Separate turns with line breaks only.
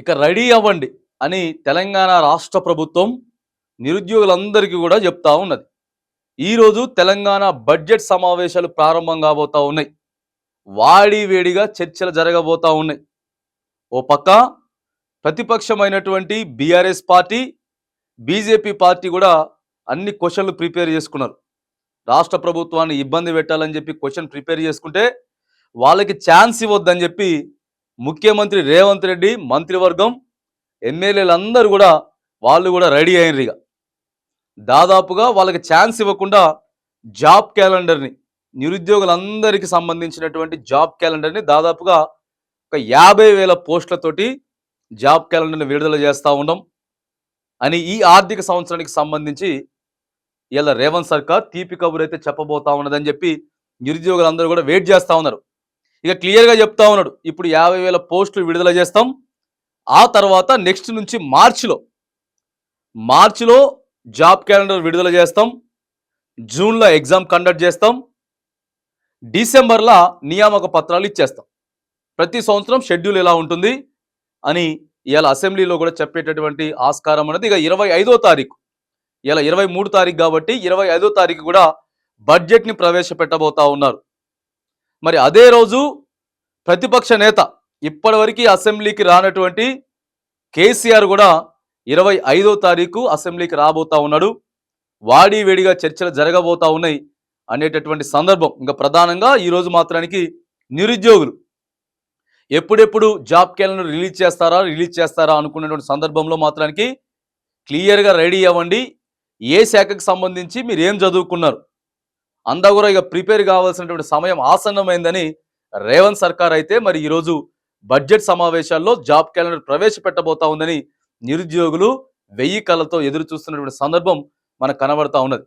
ఇక రెడీ అవ్వండి అని తెలంగాణ రాష్ట్ర ప్రభుత్వం నిరుద్యోగులందరికీ కూడా చెప్తా ఉన్నది. ఈరోజు తెలంగాణ బడ్జెట్ సమావేశాలు ప్రారంభం కాబోతా ఉన్నాయి. వాడి వేడిగా చర్చలు జరగబోతా ఉన్నాయి. ఓ పక్క ప్రతిపక్షమైనటువంటి బీఆర్ఎస్ పార్టీ బీజేపీ పార్టీ కూడా అన్ని క్వశ్చన్లు ప్రిపేర్ చేసుకున్నారు. రాష్ట్ర ప్రభుత్వాన్ని ఇబ్బంది పెట్టాలని చెప్పి క్వశ్చన్ ప్రిపేర్ చేసుకుంటే వాళ్ళకి ఛాన్స్ ఇవ్వద్దని చెప్పి ముఖ్యమంత్రి రేవంత్ రెడ్డి మంత్రివర్గం ఎమ్మెల్యేలందరూ కూడా వాళ్ళు కూడా రెడీ అయినరు ఇక. దాదాపుగా వాళ్ళకి ఛాన్స్ ఇవ్వకుండా జాబ్ క్యాలెండర్ని నిరుద్యోగులందరికీ సంబంధించినటువంటి జాబ్ క్యాలెండర్ని దాదాపుగా ఒక యాభై వేల పోస్టులతోటి జాబ్ క్యాలెండర్ని విడుదల చేస్తూ ఉన్నాం అని ఈ ఆర్థిక సంవత్సరానికి సంబంధించి ఇలా రేవంత్ సర్కార్ తీపి కబురు అయితే చెప్పబోతా ఉన్నదని చెప్పి నిరుద్యోగులందరూ కూడా వెయిట్ చేస్తూ ఉన్నారు. ఇక క్లియర్గా చెప్తా ఉన్నాడు. ఇప్పుడు యాభై వేల పోస్టులు విడుదల చేస్తాం. ఆ తర్వాత నెక్స్ట్ నుంచి మార్చిలో మార్చిలో జాబ్ క్యాలెండర్ విడుదల చేస్తాం. జూన్లో ఎగ్జామ్ కండక్ట్ చేస్తాం. డిసెంబర్లో నియామక పత్రాలు ఇచ్చేస్తాం. ప్రతి సంవత్సరం షెడ్యూల్ ఎలా ఉంటుంది అని ఇవాళ అసెంబ్లీలో కూడా చెప్పేటటువంటి ఆస్కారం అనేది ఇక ఇరవై ఐదో తారీఖు. ఇలా ఇరవై మూడు తారీఖు కాబట్టి ఇరవై ఐదో తారీఖు కూడా బడ్జెట్ని ప్రవేశపెట్టబోతా ఉన్నారు. మరి అదే రోజు ప్రతిపక్ష నేత ఇప్పటివరకు అసెంబ్లీకి రానటువంటి కేసీఆర్ కూడా ఇరవై ఐదో తారీఖు అసెంబ్లీకి రాబోతా ఉన్నాడు. వాడి వేడిగా చర్చలు జరగబోతా ఉన్నాయి అనేటటువంటి సందర్భం. ఇంకా ప్రధానంగా ఈరోజు మాత్రానికి నిరుద్యోగులు. ఎప్పుడెప్పుడు జాబ్ క్యాలెండర్ రిలీజ్ చేస్తారా రిలీజ్ చేస్తారా అనుకున్నటువంటి సందర్భంలో మాత్రానికి క్లియర్గా రెడీ అవ్వండి. ఏ శాఖకు సంబంధించి మీరు ఏం చదువుకున్నారు? అందా కూడా ఇక ప్రిపేర్ కావాల్సినటువంటి సమయం ఆసన్నమైందని రేవంత్ సర్కార్ అయితే మరి ఈరోజు బడ్జెట్ సమావేశాల్లో జాబ్ క్యాలెండర్ ప్రవేశపెట్టబోతా ఉందని నిరుద్యోగులు వెయ్యి కళ్ళతో ఎదురు చూస్తున్నటువంటి సందర్భం మనకు కనబడతా ఉన్నది.